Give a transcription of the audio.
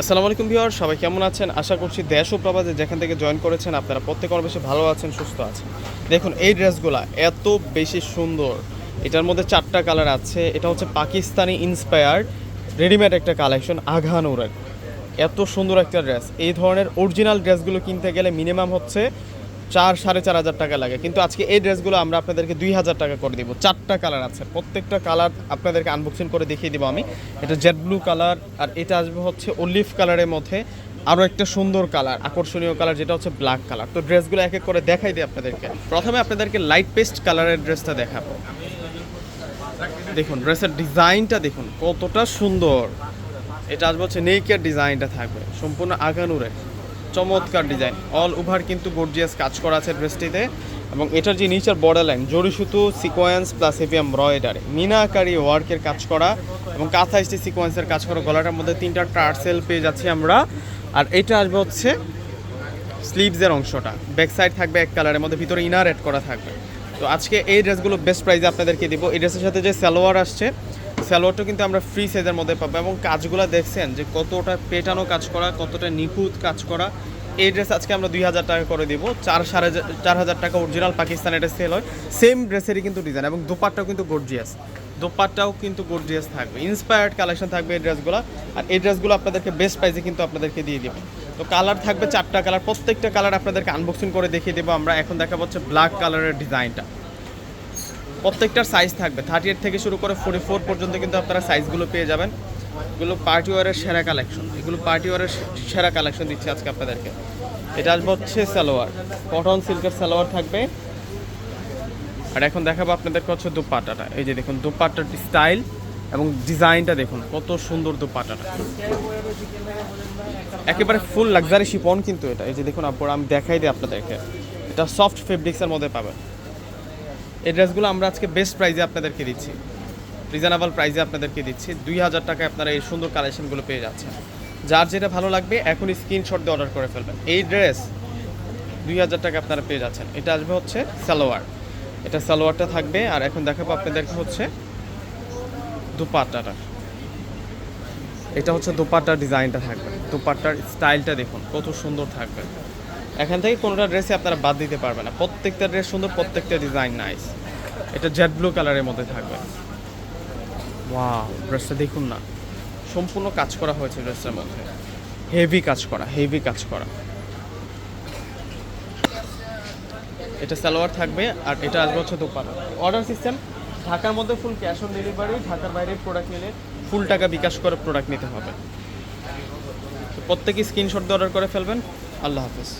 আসসালামু আলাইকুম ভিউয়ার, সবাই কেমন আছেন? আশা করছি দেশ ও প্রবাসে যেখান থেকে জয়েন করেছেন, আপনারা প্রত্যেক বেশি ভালো আছেন, সুস্থ আছেন। দেখুন, এই ড্রেসগুলো এত বেশি সুন্দর। এটার মধ্যে চারটা কালার আছে। এটা হচ্ছে পাকিস্তানি ইন্সপায়ার্ড রেডিমেড একটা কালেকশন আঘানুরের এত সুন্দর একটা ড্রেস এই ধরনের অরিজিনাল ড্রেসগুলো কিনতে গেলে মিনিমাম হচ্ছে চার, সাড়ে চার হাজার টাকা লাগে। কিন্তু আজকে এই ড্রেসগুলো আমরা আপনাদেরকে দুই হাজার টাকা করে দিব। চারটা কালার আছে। প্রত্যেকটা কালার আপনাদেরকে আনবক্সিং করে দেখিয়ে দিব আমি। এটা জেড ব্লু কালার আর এটা আসবে হচ্ছে অলিভ কালারের মধ্যে আরও একটা সুন্দর কালার, আকর্ষণীয় কালার যেটা হচ্ছে ব্ল্যাক কালার তো ড্রেসগুলো এক এক করে দেখাই দিই আপনাদেরকে। প্রথমে আপনাদেরকে লাইট পেস্ট কালারের ড্রেসটা দেখাবো। দেখুন, ড্রেসের ডিজাইনটা দেখুন, কতটা সুন্দর। এটা আসবে হচ্ছে নেইকের ডিজাইনটা থাকবে। সম্পূর্ণ আগানুরের। চমৎকার ডিজাইন। অল ওভার কিন্তু গর্জিয়াস কাজ করা আছে ড্রেসটিতে এবং এটার যে নিচের বর্ডার লাইন জরি সুতো sequence plus heavy embroidery meenakari ওয়ার্কের কাজ করা এবং কাঁথা স্টি সিকোয়েন্সের কাজ করা গলাটার মধ্যে তিনটা টার্সেল পেয়ে যাচ্ছি আমরা। আর এটা আসবে হচ্ছে স্লিভসের অংশটা। ব্যাক সাইড থাকবে এক কালারের মধ্যে, ভিতরে ইনার অ্যাড করা থাকবে। তো আজকে এই ড্রেসগুলো বেস্ট প্রাইসে আপনাদেরকে দিব। এই ড্রেসের সাথে যে সালোয়ার আসছে সালোয়ারটা কিন্তু আমরা ফ্রি সাইজের মধ্যে পাবো এবং কাজগুলো দেখছেন যে কতটা পেটানো কাজ করা, কতটা নিখুঁত কাজ করা। এই ড্রেস আজকে আমরা দুই হাজার টাকা করে দিব। চার সাড়ে চার হাজার টাকা অরিজিনাল পাকিস্তান এটা সেল হয়। সেম ড্রেসেরই কিন্তু ডিজাইন এবং দোপাট্টাও কিন্তু গর্জিয়াস দোপাট্টাও কিন্তু গর্জিয়াস থাকবে। ইন্সপায়ার্ড কালেকশন থাকবে এই ড্রেসগুলো আর এই ড্রেসগুলো আপনাদেরকে বেস্ট প্রাইসে কিন্তু আপনাদেরকে দিয়ে দিব। তো কালার থাকবে চারটা কালার প্রত্যেকটা কালার আপনাদেরকে আনবক্সিং করে দেখিয়ে দেবো আমরা। এখন দেখা হচ্ছে ব্ল্যাক কালারের ডিজাইনটা প্রত্যেকটার সাইজ থাকবে। থার্টি এইট থেকে শুরু করে ফোর্টি ফোর পর্যন্ত কিন্তু আপনারা সাইজগুলো পেয়ে যাবেন। এগুলো পার্টি ওয়ারের সেরা কালেকশন এগুলো পার্টি ওয়ারের সেরা কালেকশন দিচ্ছি আজকে আপনাদেরকে। এটা আসবে হচ্ছে সালোয়ার। কটন সিল্কের সালোয়ার থাকবে। আর এখন দেখাবো আপনাদেরকে হচ্ছে দুপাটাটা এই যে দেখুন, দুপাট্টার স্টাইল এবং ডিজাইনটা দেখুন, কত সুন্দর দুপাটাটা একেবারে ফুল লাক্সারি শিপন কিন্তু এটা। এই যে দেখুন, আপনারা, আমি দেখাই দিই আপনাদেরকে। এটা সফট ফেব্রিক্সের মধ্যে পাবেন। এই ড্রেসগুলো আমরা আজকে বেস্ট প্রাইজে আপনাদেরকে দিচ্ছি। রিজনেবল প্রাইজে আপনাদেরকে দিচ্ছি। দুই হাজার টাকায় আপনারা এই সুন্দর কালেকশনগুলো পেয়ে যাচ্ছেন। যার যেটা ভালো লাগবে, এখনই স্ক্রিনশট দিয়ে অর্ডার করে ফেলবেন। এই ড্রেস দুই হাজার টাকা আপনারা পেয়ে যাচ্ছেন। এটা আসবে হচ্ছে সালোয়ার। এটা সালোয়ারটা থাকবে, আর এখন দেখাবো আপনাদেরকে হচ্ছে দুপাট্টাটা। এটা হচ্ছে দুপাট্টার ডিজাইনটা থাকবে। দুপাট্টার স্টাইলটা দেখুন, কত সুন্দর থাকবে। এখান থেকে কোনোটা ড্রেসে আপনারা বাদ দিতে পারবেন না। প্রত্যেকটা ড্রেস সুন্দর, প্রত্যেকটা ডিজাইন নাইস এটা জেড ব্লু কালারের মধ্যে থাকবে। ওয়াও ড্রেসটা দেখুন না। সম্পূর্ণ কাজ করা হয়েছে ড্রেসের মধ্যে। হেভি কাজ করা হেভি কাজ করা। এটা সালোয়ার থাকবে আর এটা আসবে হচ্ছে দোপাটা অর্ডার সিস্টেম ঢাকার মধ্যে ফুল ক্যাশ অন ডেলিভারি ঢাকার বাইরে প্রোডাক্ট নিলে ফুল টাকা বিকাশ করে প্রোডাক্ট নিতে হবে। প্রত্যেকে স্ক্রিনশট দিয়ে অর্ডার করে ফেলবেন। আল্লাহ হাফেজ।